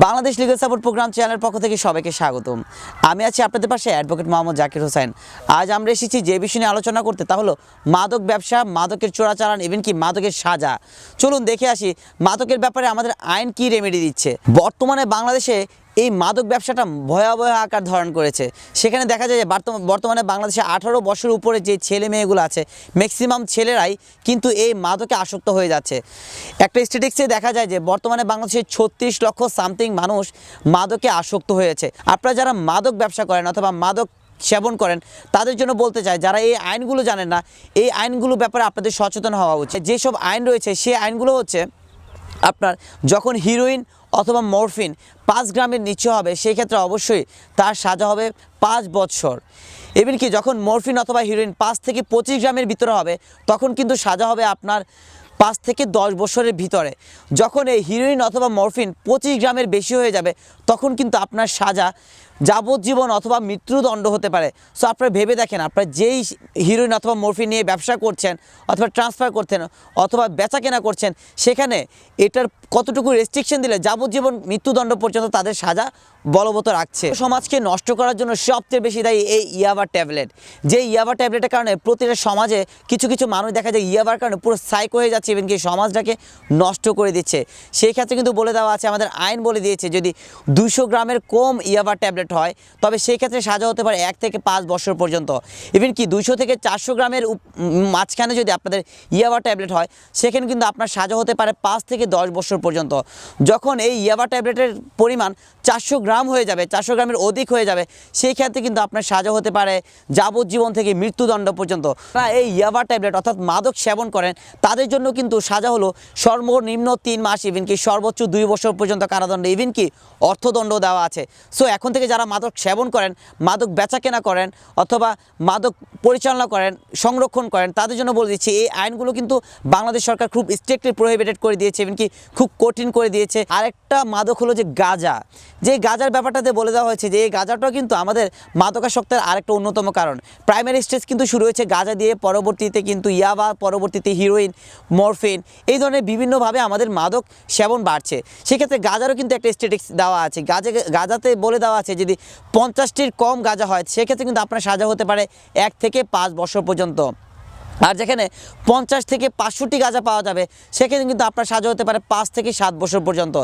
Bangladesh legal support programme চ্যানেলের পক্ষ থেকে সবাইকে স্বাগতম। আমি আছি আপনাদের পাশে অ্যাডভোকেট মোহাম্মদ জাকির হোসেন। আজ আমরা এসেছি যে বিষয় নিয়ে আলোচনা করতে, তা হলো মাদক ব্যবসা, মাদকের চোরাচালান ইভেন কি মাদকের সাজা। চলুন দেখে আসি, মাদকের ব্যাপারে আমাদের আইন কি রেমেডি দিচ্ছে? বর্তমানে বাংলাদেশে এই মাদক ব্যবসাটা ভয়াবহ আকার ধারণ করেছে। সেখানে দেখা যায় যে বর্তমানে বাংলাদেশে আঠারো বছর উপরে যে ছেলে মেয়েগুলো আছে ম্যাক্সিমাম ছেলেরাই কিন্তু এই মাদকে আসক্ত হয়ে যাচ্ছে। একটা স্ট্যাটিক্সে দেখা যায় যে বর্তমানে বাংলাদেশে ছত্রিশ লক্ষ সামথিং মানুষ মাদকে আসক্ত হয়েছে। আপনারা যারা মাদক ব্যবসা করেন অথবা মাদক সেবন করেন, তাদের জন্য বলতে চাই, যারা এই আইনগুলো জানেন না, এই আইনগুলো ব্যাপারে আপনাদের সচেতন হওয়া উচিত। যেসব আইন রয়েছে সেই আইনগুলো হচ্ছে আপনার যখন হিরোইন অথবা মরফিন পাঁচ গ্রামের নিচে হবে, সেই ক্ষেত্রে অবশ্যই তার সাজা হবে পাঁচ বছর। এমন কি যখন মরফিন অথবা হিরোইন পাঁচ থেকে পঁচিশ গ্রামের ভিতরে হবে, তখন কিন্তু সাজা হবে আপনার পাঁচ থেকে দশ বছরের ভিতরে। যখন এই হিরোইন অথবা মরফিন পঁচিশ গ্রামের বেশি হয়ে যাবে, তখন কিন্তু আপনার সাজা যাবজ্জীবন অথবা মৃত্যুদণ্ড হতে পারে। সো আপনারা ভেবে দেখেন, আপনারা যেই হিরোইন অথবা মরফিন নিয়ে ব্যবসা করছেন, অথবা ট্রান্সফার করছেন, অথবা বেচা কেনা করছেন, সেখানে এটার কতটুকু রেস্ট্রিকশন দিলে যাবজ্জীবন মৃত্যুদণ্ড পর্যন্ত তাদের সাজা বলবৎ রাখছে। সমাজকে নষ্ট করার জন্য সবচেয়ে বেশি দায়ী এই ইয়াবা ট্যাবলেট। যে ইয়াবা ট্যাবলেটের কারণে প্রতিটা সমাজে কিছু কিছু মানুষ দেখা যায় ইয়াবার কারণে পুরো সাইক হয়ে যাচ্ছে এবং কি সমাজটাকে নষ্ট করে দিচ্ছে। সেই ক্ষেত্রে কিন্তু বলে দেওয়া আছে, আমাদের আইন বলে দিয়েছে, যদি দুশো গ্রামের কম ইয়াবা ট্যাবলেট হয়, তবে সেই ক্ষেত্রে সাজা হতে পারে এক থেকে পাঁচ বছর পর্যন্ত। ইভেন কি দুশো থেকে চারশো গ্রামের মাঝখানে যদি আপনাদের ইয়াবা ট্যাবলেট হয়, সেখানে কিন্তু আপনার সাজা হতে পারে পাঁচ থেকে দশ বছর পর্যন্ত। যখন এই ইয়াবা ট্যাবলেটের পরিমাণ চারশো গ্রাম হয়ে যাবে, চারশো গ্রামের অধিক হয়ে যাবে, সেই ক্ষেত্রে কিন্তু আপনার সাজা হতে পারে যাবজ্জীবন থেকে মৃত্যুদণ্ড পর্যন্ত। এই ইয়াবা ট্যাবলেট অর্থাৎ মাদক সেবন করেন, তাদের জন্য কিন্তু সাজা হলো সর্বনিম্ন তিন মাস ইভেন কি সর্বোচ্চ দুই বছর পর্যন্ত কারাদণ্ড ইভেন কি অর্থদণ্ড দেওয়া আছে। সো এখন থেকে যারা মাদক সেবন করেন, মাদক বেচা কেনা করেন অথবা মাদক পরিচালনা করেন, সংরক্ষণ করেন, তাদের জন্য বলে দিচ্ছি, এই আইনগুলো কিন্তু বাংলাদেশ সরকার খুব স্ট্রিক্টলি প্রহিবিটেড করে দিয়েছে এমনকি খুব কঠিন করে দিয়েছে। আরেকটা মাদক হলো যে গাঁজা। যে গাঁজার ব্যাপারটাতে বলে দেওয়া হয়েছে যে এই গাঁজাটাও কিন্তু আমাদের মাদকাসক্তের আরেকটা অন্যতম কারণ। প্রাইমারি স্টেজ কিন্তু শুরু হয়েছে গাঁজা দিয়ে, পরবর্তীতে কিন্তু ইয়াবা, পরবর্তীতে হিরোইন মরফিন এই ধরনের বিভিন্নভাবে আমাদের মাদক সেবন বাড়ছে। সেক্ষেত্রে গাঁজারও কিন্তু একটা স্টেটিক্স দেওয়া আছে। গাজা, গাঁজাতে বলে দেওয়া আছে যদি পঞ্চাশটির কম গাঁজা হয়, সেক্ষেত্রে কিন্তু আপনার সাজা হতে পারে এক থেকে পাঁচ বছর পর্যন্ত। আর যেখানে পঞ্চাশ থেকে পাঁচশোটি গাঁজা পাওয়া যাবে সেখানে কিন্তু আপনার সাজা হতে পারে পাঁচ থেকে সাত বছর পর্যন্ত।